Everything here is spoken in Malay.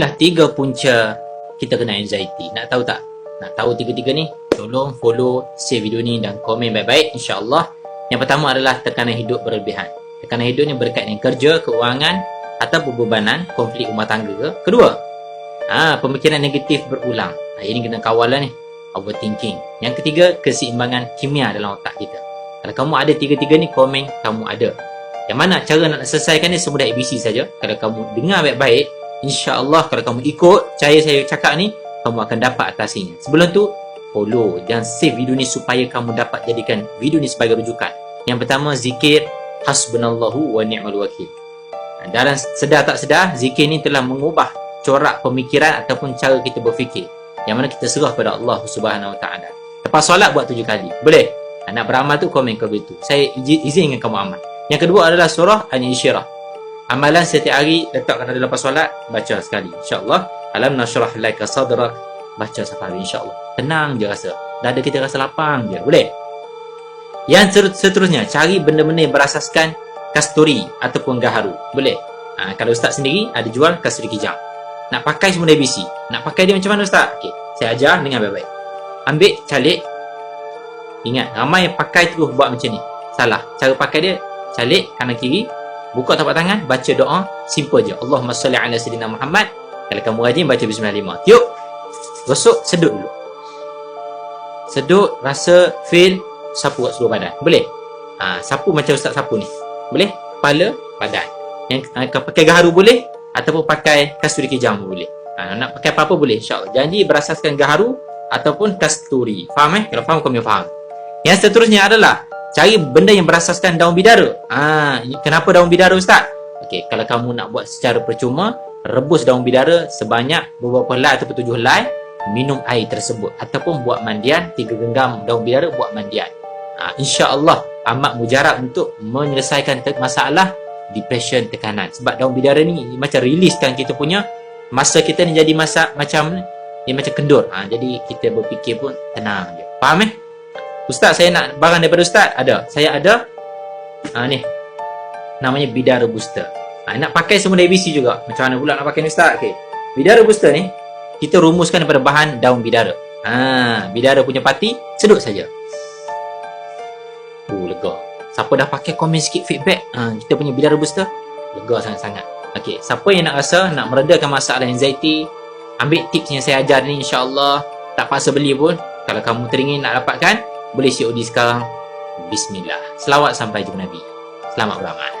Dah tiga punca kita kena anxiety. Nak tahu tak? Nak tahu tiga-tiga ni? Tolong follow, share video ni dan komen baik-baik insya-Allah. Yang pertama adalah tekanan hidup berlebihan. Tekanan hidup ni berkaitan dengan kerja, keuangan atau bebanan, konflik rumah tangga ke. Kedua, ah ha, pemikiran negatif berulang. Ha, ini kena kawal lah ni. Overthinking. Yang ketiga, keseimbangan kimia dalam otak kita. Kalau kamu ada tiga-tiga ni, komen kamu ada. Yang mana cara nak selesaikan ni semudah ABC saja. Kalau kamu dengar baik-baik, insya-Allah kalau kamu ikut cara saya cakap ni, kamu akan dapat atasinya. Sebelum tu, follow dan save video ni supaya kamu dapat jadikan video ni sebagai rujukan. Yang pertama, zikir hasbunallahu wa ni'mal wakil. Dalam sedar tak sedar, zikir ni telah mengubah corak pemikiran ataupun cara kita berfikir. Yang mana kita serah pada Allah Subhanahu Wa Taala. Lepas solat buat tujuh kali. Boleh? Nak beramal tu komen kau begitu. Saya izinkan kamu amal. Yang kedua adalah surah An-Insyirah. Amalan setiap hari letakkan dalam lepas solat, baca sekali. InsyaAllah. Alam nashrah laka sadrak. Baca safari insyaAllah. Tenang je rasa. Dada kita rasa lapang je. Boleh? Yang seterusnya, cari benda-benda yang berasaskan kasturi ataupun gaharu. Boleh? Ha, kalau ustaz sendiri ada jual kasturi kijang. Nak pakai semua ABC. Nak pakai dia macam mana ustaz? Okey, saya ajar dengan baik-baik. Ambil calik. Ingat, ramai yang pakai terus buat macam ni. Salah. Cara pakai dia calik kanan kiri buka tapak tangan baca doa. Simple je. Allahumma salli ala sayyidina Muhammad. Kalau kamu rajin baca bismillah tiup. Gosok sedut dulu. Sedut rasa feel sapu kat seluruh badan. Boleh? Ha, sapu macam ustaz sapu ni. Boleh? Kepala badan. Yang uh, pakai gaharu boleh ataupun pakai kasturi kijang boleh. Ha, nak pakai apa-apa boleh insyaAllah. Janji berasaskan gaharu ataupun kasturi. Faham eh? Kalau faham kami faham. Yang seterusnya adalah cari benda yang berasaskan daun bidara. Ha, kenapa daun bidara ustaz? Okey, kalau kamu nak buat secara percuma, rebus daun bidara sebanyak beberapa helai ataupun tujuh helai, minum air tersebut ataupun buat mandian tiga genggam daun bidara buat mandian. Ha, insya-Allah amat mujarab untuk menyelesaikan masalah depression tekanan. Sebab daun bidara ni macam riliskan kita punya masa kita ni jadi masa macam ni macam kendur. Ha, jadi kita berfikir pun tenang je. Faham eh? Ustaz saya nak barang daripada Ustaz. Ada? Saya ada. Ha, Ni. Namanya Bidara Booster ha, Nak pakai semua ABC juga. Macam mana pula nak pakai ni Ustaz? Okay. Bidara Booster ni Kita rumuskan daripada bahan daun bidara. Ha, Bidara punya pati Sedut saja. Oh lega. Siapa dah pakai komen sikit feedback ha, Kita punya Bidara Booster Lega sangat-sangat. Okay, siapa yang nak rasa nak meredakan masalah anxiety Ambil tips yang saya ajar ni insyaAllah. Tak paksa beli pun. Kalau kamu teringin nak dapatkan boleh COD sekarang? Bismillah. Selawat sampai jumpa Nabi. Selamat beramal